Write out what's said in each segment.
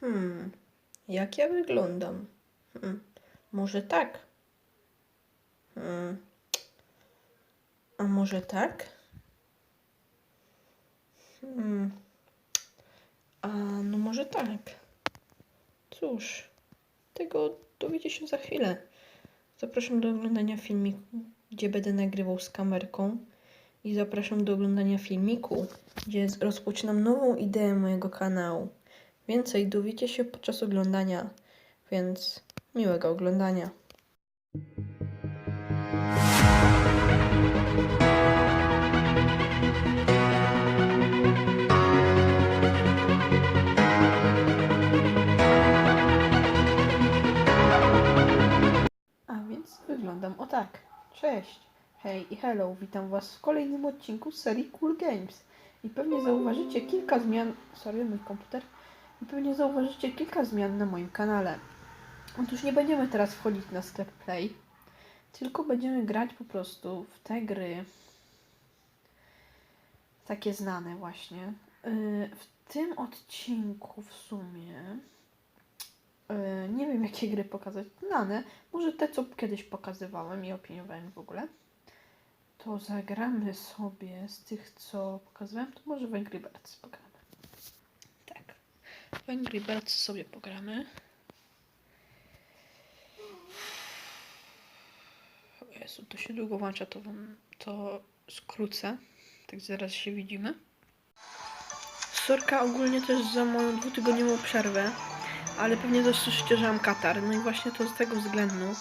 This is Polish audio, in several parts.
Hmm, jak ja wyglądam? Hmm, może tak? Hmm. A może tak? Hmm. A no może tak. Cóż, tego dowiecie się za chwilę. Zapraszam do oglądania filmiku, gdzie będę nagrywał z kamerką. I zapraszam do oglądania filmiku, gdzie rozpoczynam nową ideę mojego kanału. Więcej dowiecie się podczas oglądania, więc miłego oglądania. A więc wyglądam o tak. Cześć, hej i hello, witam was w kolejnym odcinku serii Cool Games. I pewnie zauważycie kilka zmian, sorry, mój komputer, pewnie zauważycie kilka zmian na moim kanale. Otóż nie będziemy teraz wchodzić na sklep Play, tylko będziemy grać po prostu w te gry, takie znane właśnie. Yy, W tym odcinku w sumie yy, nie wiem jakie gry pokazać, znane, może te co kiedyś pokazywałem i opiniowałem w ogóle. To zagramy sobie z tych co pokazywałem, to może Angry Birds pogramy. W Angry Birds sobie pogramy. O Jezu, to się długo włącza, to wam to skrócę. Tak zaraz się widzimy. Sorka ogólnie też za moją dwutygodniową przerwę, ale pewnie też słyszycie, że mam katar. No i właśnie to z tego względu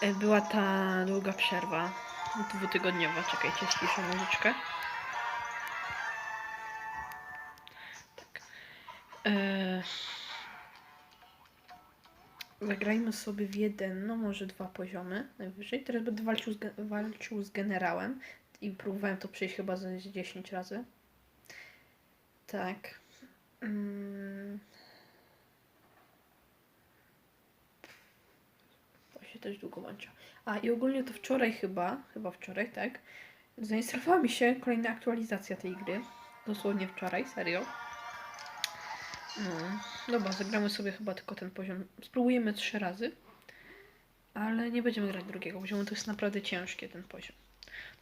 e, była ta długa przerwa dwutygodniowa. Czekajcie, ściszę muzyczkę. Zagrajmy sobie w jeden, no może dwa poziomy najwyżej. Teraz będę walczył z, walczył z generałem i próbowałem to przejść chyba z 10 razy. Tak. Mm. To się też długo łącza. A i ogólnie to wczoraj chyba, chyba wczoraj, tak? Zainstalowała mi się kolejna aktualizacja tej gry. Dosłownie wczoraj, serio. No, dobra, zagramy sobie chyba tylko ten poziom. Spróbujemy trzy razy. Ale nie będziemy grać drugiego poziomu, to jest naprawdę ciężkie ten poziom.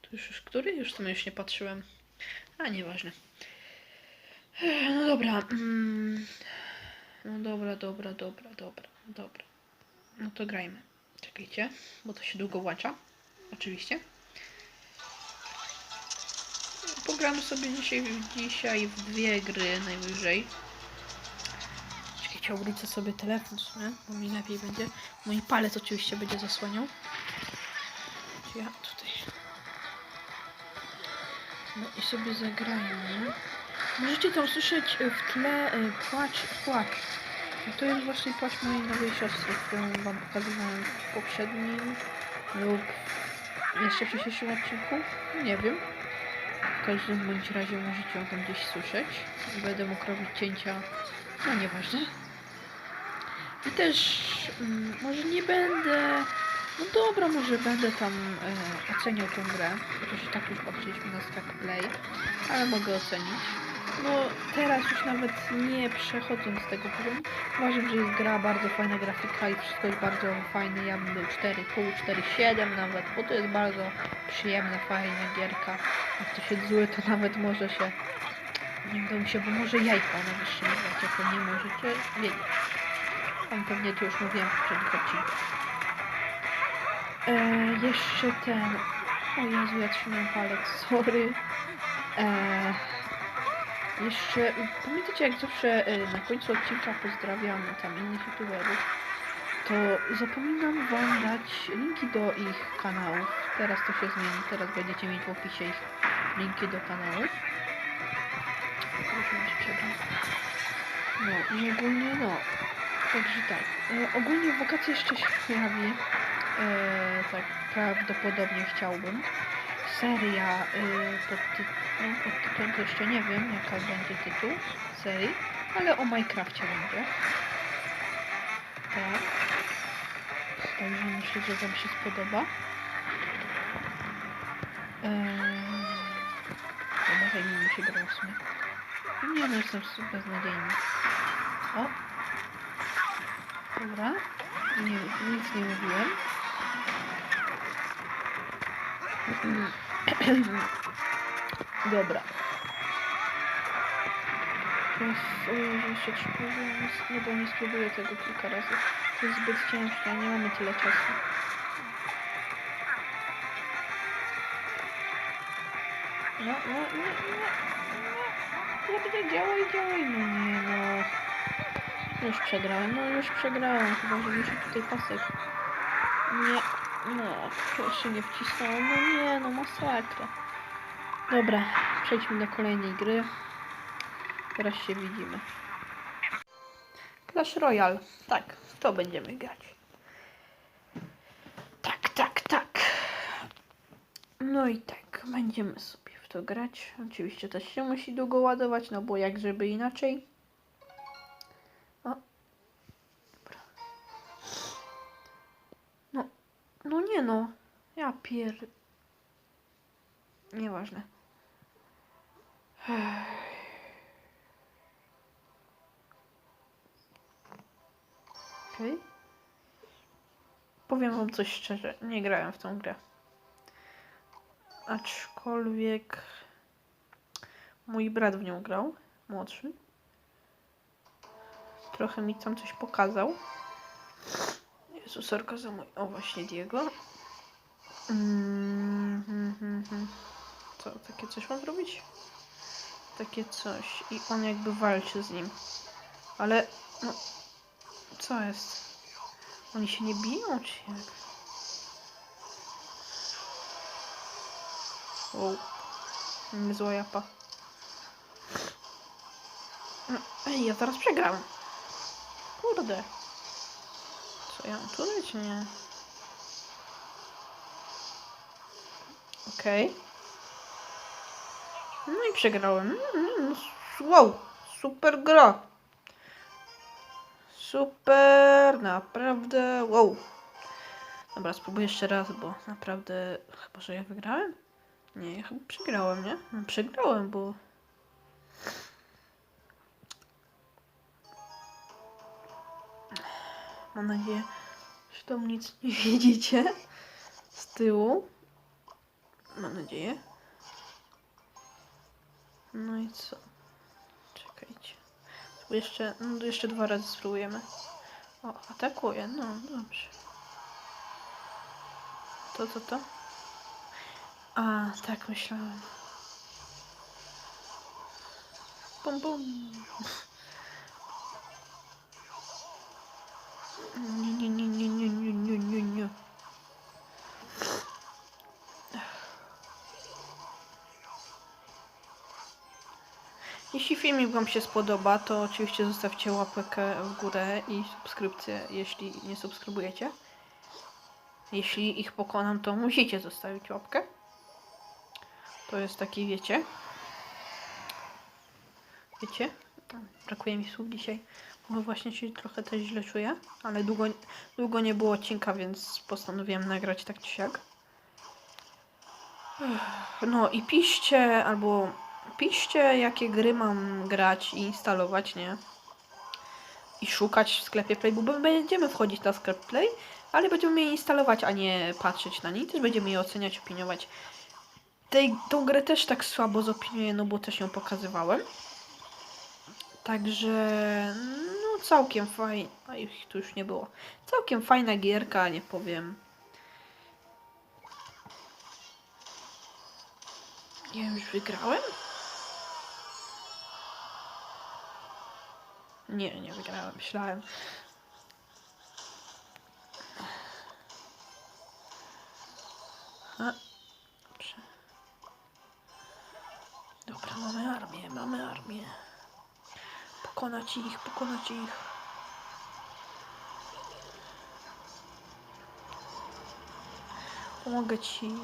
To już, już który? Już sobie już nie patrzyłem. A, nieważne. No dobra. mm. No dobra, dobra, dobra, dobra, dobra. No to grajmy. Czekajcie, bo to się długo włącza. Oczywiście. Pogramy sobie dzisiaj, dzisiaj w dwie gry najwyżej. Obrócę sobie telefon sumie, bo mi lepiej będzie. Mój palec oczywiście będzie zasłaniał. Ja tutaj. No i sobie zagrajmy. Możecie tam słyszeć w tle y, płacz, płacz. No to jest właśnie płacz mojej nowej siostry, którą wam pokazywałem w poprzednim lub jeszcze w dzisiejszym odcinku. Nie wiem. W każdym bądź razie możecie ją tam gdzieś słyszeć. Będę mógł robić cięcia. No nieważne. I też mm, może nie będę. No dobra, może będę tam e, oceniał tę grę. Chociaż tak już patrzyliśmy na Stack Play, ale mogę ocenić. No teraz już nawet nie przechodząc z tego poziomu, uważam, że jest gra, bardzo fajna grafika i wszystko jest bardzo fajne. Ja bym był 4,5, 4,7 nawet, bo to jest bardzo przyjemna, fajna gierka. Jak to się zły, to nawet może się, nie wiem, się, bo może jajka na wyższym jak to nie możecie wiedzieć. Tam pewnie to już mówiłem w poprzednich odcinkach. E, jeszcze ten. O Jezu, ja trzymam palec, sorry. E, jeszcze. Pamiętacie, jak zawsze e, na końcu odcinka pozdrawiam tam innych youtuberów, to zapominam wam dać linki do ich kanałów. Teraz to się zmieni, teraz będziecie mieć w opisie ich linki do kanałów. No i ogólnie no. Także tak. E, ogólnie w wakacje jeszcze się pojawi. E, tak prawdopodobnie chciałbym. Seria e, pod, ty- no, pod tytułem to jeszcze nie wiem jaka będzie tytuł serii, ale o Minecrafcie będzie. Tak. Także myślę, że wam się spodoba. Eee, nie mi się grał w sumie. Nie no, jestem beznadziejny. O, Dobra. Nie, nic nie mówiłem. Dobra. Teraz poziomy, no bo nie spróbuję tego kilka razy. To jest zbyt ciężkie, nie mamy tyle czasu. No, no, nie, nie, nie. Kurde, działaj, działaj, no nie no. Już przegrałem, no już przegrałem, chyba że muszę tutaj pasek. Nie, no, jeszcze nie wcisnąłem, no nie, no masakra. Dobra, przejdźmy do kolejnej gry. Teraz się widzimy. Clash Royale, tak, to będziemy grać. Tak, tak, tak. No i tak, będziemy sobie w to grać. Oczywiście też się musi długo ładować, no bo jak żeby inaczej. Pier... Nieważne. Okej. Powiem wam coś szczerze, nie grałem w tą grę. Aczkolwiek mój brat w nią grał, młodszy. Trochę mi tam coś pokazał. Jezu, sorka za mój... O, właśnie Diego. Mm, hmm, hmm. Co, takie coś mam zrobić? Takie coś. I on jakby walczy z nim. Ale, no... Co jest? Oni się nie biją, czy jak? Wow. Niezła japa. No, Ej, ja zaraz przegram. Kurde. Co ja mam tu? Nie. Okej. No i przegrałem. Mm, Wow, super gra. Super, naprawdę. Wow. Dobra, spróbuję jeszcze raz, bo naprawdę. Chyba, że ja wygrałem? Nie, ja chyba przegrałem, nie? No, przegrałem, bo. Mam nadzieję, że tam nic nie widzicie z tyłu. Mam nadzieję. No i co? Czekajcie. Jeszcze, no jeszcze dwa razy spróbujemy. O, atakuje, no dobrze. To, to, to? A, tak myślałem. Bum, bum. Jeśli filmik Wam się spodoba, to oczywiście zostawcie łapkę w górę i subskrypcję, jeśli nie subskrybujecie. Jeśli ich pokonam, to musicie zostawić łapkę. To jest taki, wiecie. Wiecie? Brakuje mi słów dzisiaj, bo właśnie się trochę też źle czuję, ale długo, długo nie było odcinka, więc postanowiłem nagrać tak czy siak. No i piszcie, albo piszcie, jakie gry mam grać i instalować, nie? I szukać w sklepie Play, bo będziemy wchodzić na sklep Play, ale będziemy je instalować, a nie patrzeć na nie. Też będziemy je oceniać, opiniować. Tej, tą grę też tak słabo zopiniuję, no bo też ją pokazywałem. Także, no całkiem fajna, a ich tu już nie było. Całkiem fajna gierka, nie powiem. Ja już wygrałem? Nie, nie wygrałem, myślałem. Dobra, mamy armię, mamy armię. Pokonać ich, pokonać ich. Pomogę ci.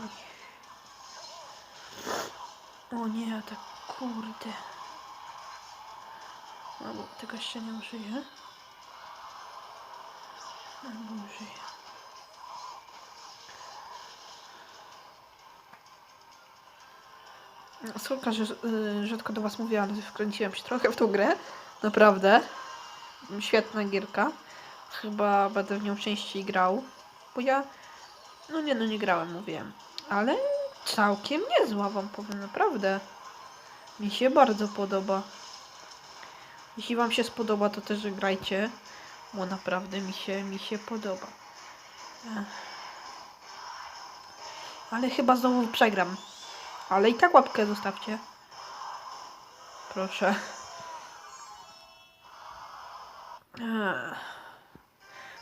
O nie, tak kurde. Albo tego jeszcze nie użyję. Albo użyję. Słuchaj, że y, rzadko do Was mówię, ale wkręciłem się trochę w tą grę. Naprawdę. Świetna gierka. chyba będę w nią częściej grał, bo ja, no nie, no nie grałem, mówiłem, ale całkiem niezła wam powiem, naprawdę. Mi się bardzo podoba. Jeśli wam się spodoba, to też grajcie, bo naprawdę mi się, mi się podoba. Ale chyba znowu przegram. Ale i tak łapkę zostawcie. Proszę.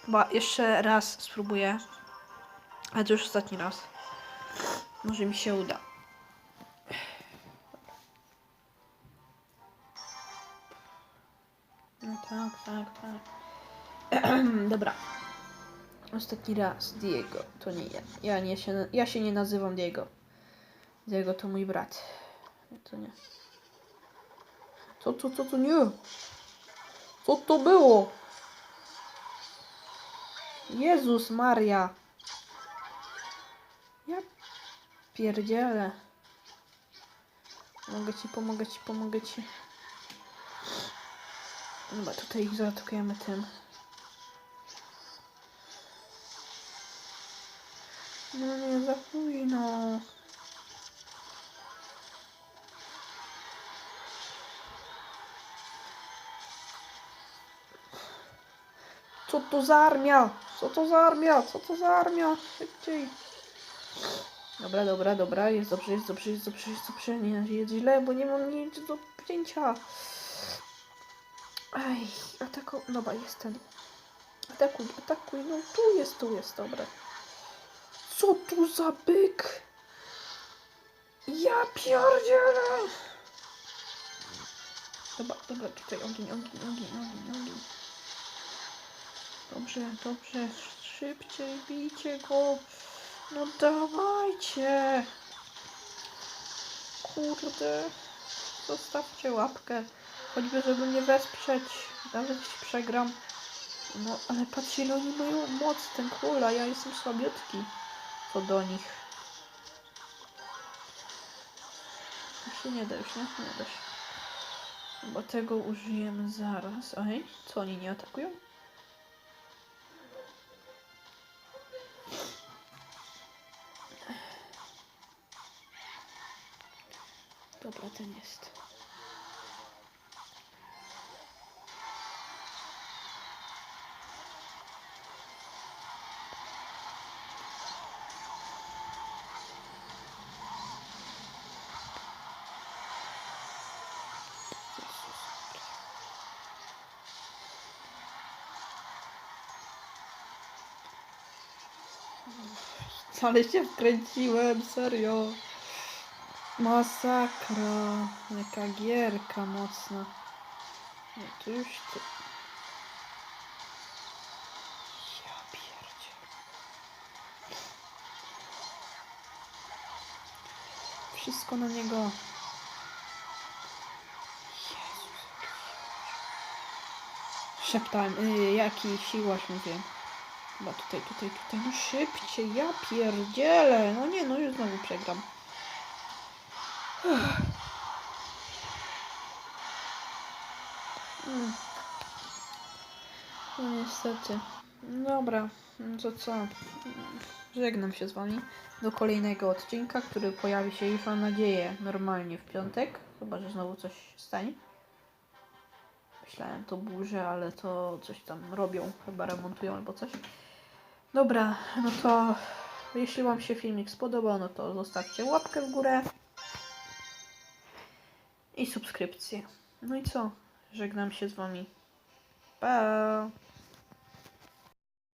Chyba jeszcze raz spróbuję. Ale to już ostatni raz. Może mi się uda. Tak, tak, tak. Dobra. Ostatni raz. Diego. To nie ja. Ja, nie się, ja się nie nazywam Diego. Diego to mój brat. To nie. Co, co, co, co nie? Co to było? Jezus Maria. Ja pierdzielę. Mogę ci, pomogę ci, pomogę ci. Dobra, tutaj ich zaatakujemy tym. No nie, za późno. Co to za armia? Co to za armia? Co to za armia? Szybciej. Dobra, dobra, dobra. Jest dobrze, jest dobrze, jest dobrze, jest dobrze. Nie jest źle, bo nie mam nic do wzięcia. Aj, atako... Dobra, jest ten. Atakuj, atakuj. No tu jest, tu jest, dobra. Co tu za byk? Ja pierdzielę! Dobra, dobra, tutaj ogień, ogień, ogień, ogień, ogień. Dobrze, dobrze, szybciej bijcie go. No dawajcie. Kurde. Zostawcie łapkę. Choćby, żeby mnie wesprzeć. Nawet jeśli przegram. No, ale patrzcie, ile oni mają moc, ten król, a ja jestem słabiutki. Co do nich. Już nie da, już nie, nie da się. Chyba tego użyjemy zaraz. Ej, co oni nie atakują? Dobra, ten jest. Ale się wkręciłem, serio. Masakra. Jaka gierka mocna. No to już to... Ja pierdzie. Wszystko na niego. Jezus. Szeptałem, y, jaki siłaś mówię. Chyba tutaj, tutaj, tutaj, no szybciej, ja pierdzielę. No nie, no już znowu przegram. Mm. No niestety. Dobra, no to co? Żegnam się z wami do kolejnego odcinka, który pojawi się już mam nadzieję normalnie w piątek. Chyba, że znowu coś stanie. Myślałem to burzę, ale to coś tam robią, chyba remontują albo coś. Dobra, no to jeśli Wam się filmik spodobał, no to zostawcie łapkę w górę i subskrypcję. No i co? Żegnam się z Wami. Pa!